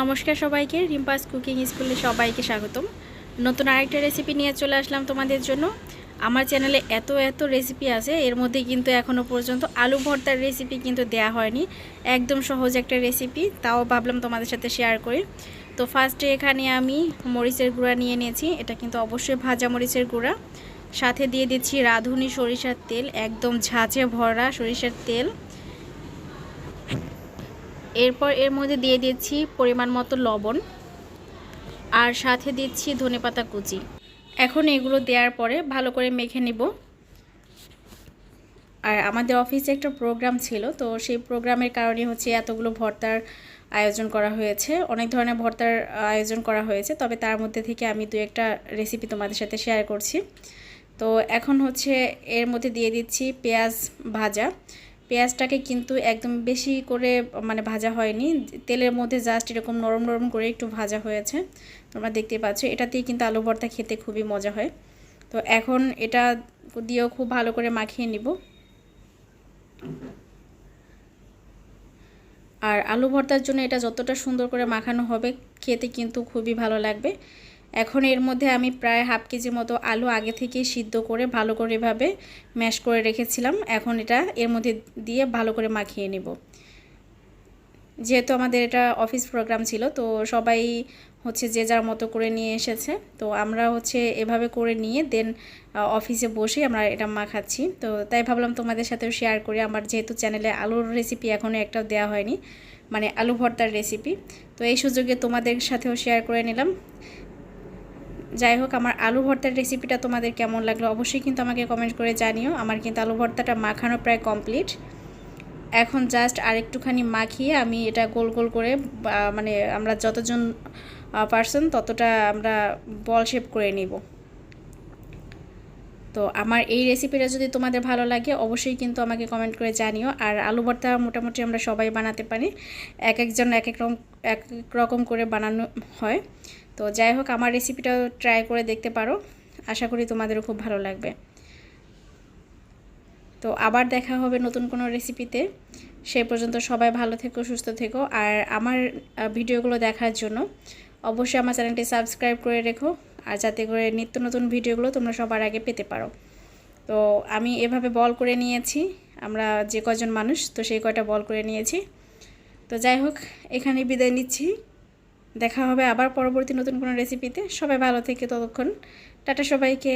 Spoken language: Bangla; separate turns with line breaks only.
নমস্কার সবাইকে, রিম্পাস কুকিং স্কুলে সবাইকে স্বাগতম। নতুন আরেকটা রেসিপি নিয়ে চলে আসলাম তোমাদের জন্য। আমার চ্যানেলে এত এত রেসিপি আছে, এর মধ্যে কিন্তু এখনও পর্যন্ত আলু ভর্তার রেসিপি কিন্তু দেয়া হয়নি। একদম সহজ একটা রেসিপি তাও ভাবলাম তোমাদের সাথে শেয়ার করি। তো ফার্স্টে এখানে আমি মরিচের গুঁড়া নিয়ে নিয়েছি, এটা কিন্তু অবশ্যই ভাজা মরিচের গুঁড়া। সাথে দিয়ে দিচ্ছি রাঁধুনি সরিষার তেল, একদম ঝাঁঝে ভরা সরিষার তেল। এরপর এর মধ্যে দিয়ে দিচ্ছি পরিমাণ মতো লবণ আর সাথে দিচ্ছি ধনেপাতা কুচি। এখন এগুলো দেওয়ার পরে ভালো করে মেখে নিব। আর আমাদের অফিসে একটা প্রোগ্রাম ছিল, তো সেই প্রোগ্রামের কারণে হচ্ছে এতগুলো ভর্তার আয়োজন করা হয়েছে। অনেক ধরনের ভর্তার আয়োজন করা হয়েছে, তবে তার মধ্যে থেকে আমি দু একটা রেসিপি তোমাদের সাথে শেয়ার করছি। তো এখন হচ্ছে এর মধ্যে দিয়ে দিচ্ছি পেঁয়াজ ভাজা। পেঁয়াজটাকে কিন্তু একদম বেশি করে মানে ভাজা হয়নি। তেলের মধ্যে জাস্ট এরকম নরম নরম করে একটু ভাজা হয়েছে। তোমরা দেখতে পাচ্ছ, এটাতেই কিন্তু আলু ভর্তা খেতে খুবই মজা হয়। তো এখন এটা দিয়েও খুব ভালো করে মাখিয়ে নিব। আর আলু ভর্তার জন্য এটা যতটা সুন্দর করে মাখানো হবে, খেতে কিন্তু খুবই ভালো লাগবে। এখন এর মধ্যে আমি প্রায় হাফ কেজি মতো আলু আগে থেকে সিদ্ধ করে ভালো করে এভাবে ম্যাশ করে রেখেছিলাম। এখন এটা এর মধ্যে দিয়ে ভালো করে মাখিয়ে নেব। যেহেতু আমাদের এটা অফিস প্রোগ্রাম ছিল, তো সবাই হচ্ছে যে যার মতো করে নিয়ে এসেছে। তো আমরা হচ্ছে এভাবে করে নিয়ে দেন অফিসে বসে আমরা এটা মাখাচ্ছি। তো তাই ভাবলাম তোমাদের সাথেও শেয়ার করি। আমার যেহেতু চ্যানেলে আলুর রেসিপি এখনও একটাও দেওয়া হয়নি মানে আলু ভর্তার রেসিপি তো এই সুযোগে তোমাদের সাথেও শেয়ার করে নিলাম। যাই হোক, আমার আলু ভর্তার রেসিপিটা তোমাদের কেমন লাগল অবশ্যই কিন্তু আমাকে কমেন্ট করে জানিও। আমার কিন্তু আলু ভর্তাটা মাখানো প্রায় কমপ্লিট এখন জাস্ট আরেকটুখানি মাখিয়ে আমি এটা গোল গোল করে মানে আমরা যতজন পার্সন ততটা আমরা বল শেপ করে নিব। তো আমার এই রেসিপিটা যদি তোমাদের ভালো লাগে, অবশ্যই কিন্তু আমাকে কমেন্ট করে জানিও। আর আলু ভর্তা মোটামুটি আমরা সবাই বানাতে পারি। এক একজন এক এক রকম, এক এক রকম করে বানানো হয়। তো যাই হোক, আমার রেসিপিটা ট্রাই করে দেখতে পারো। আশা করি তোমাদেরও খুব ভালো লাগবে। তো আবার দেখা হবে নতুন কোনো রেসিপিতে সেই পর্যন্ত সবাই ভালো থেকো, সুস্থ থেকো। আর আমার ভিডিওগুলো দেখার জন্য অবশ্যই আমার চ্যানেলটি সাবস্ক্রাইব করে রেখো। আর যাতে করে নিত্য নতুন ভিডিওগুলো তোমরা সবার আগে পেতে পারো। তো আমি এভাবে বল করে নিয়েছি, আমরা যে কজন মানুষ, তো সেই কয়টা বল করে নিয়েছি। তো যাই হোক এখানে বিদায় নিচ্ছি। দেখা হবে আবার পরবর্তী নতুন কোনো রেসিপিতে সবাই ভালো থেকে ততক্ষণ। টাটা সবাইকে।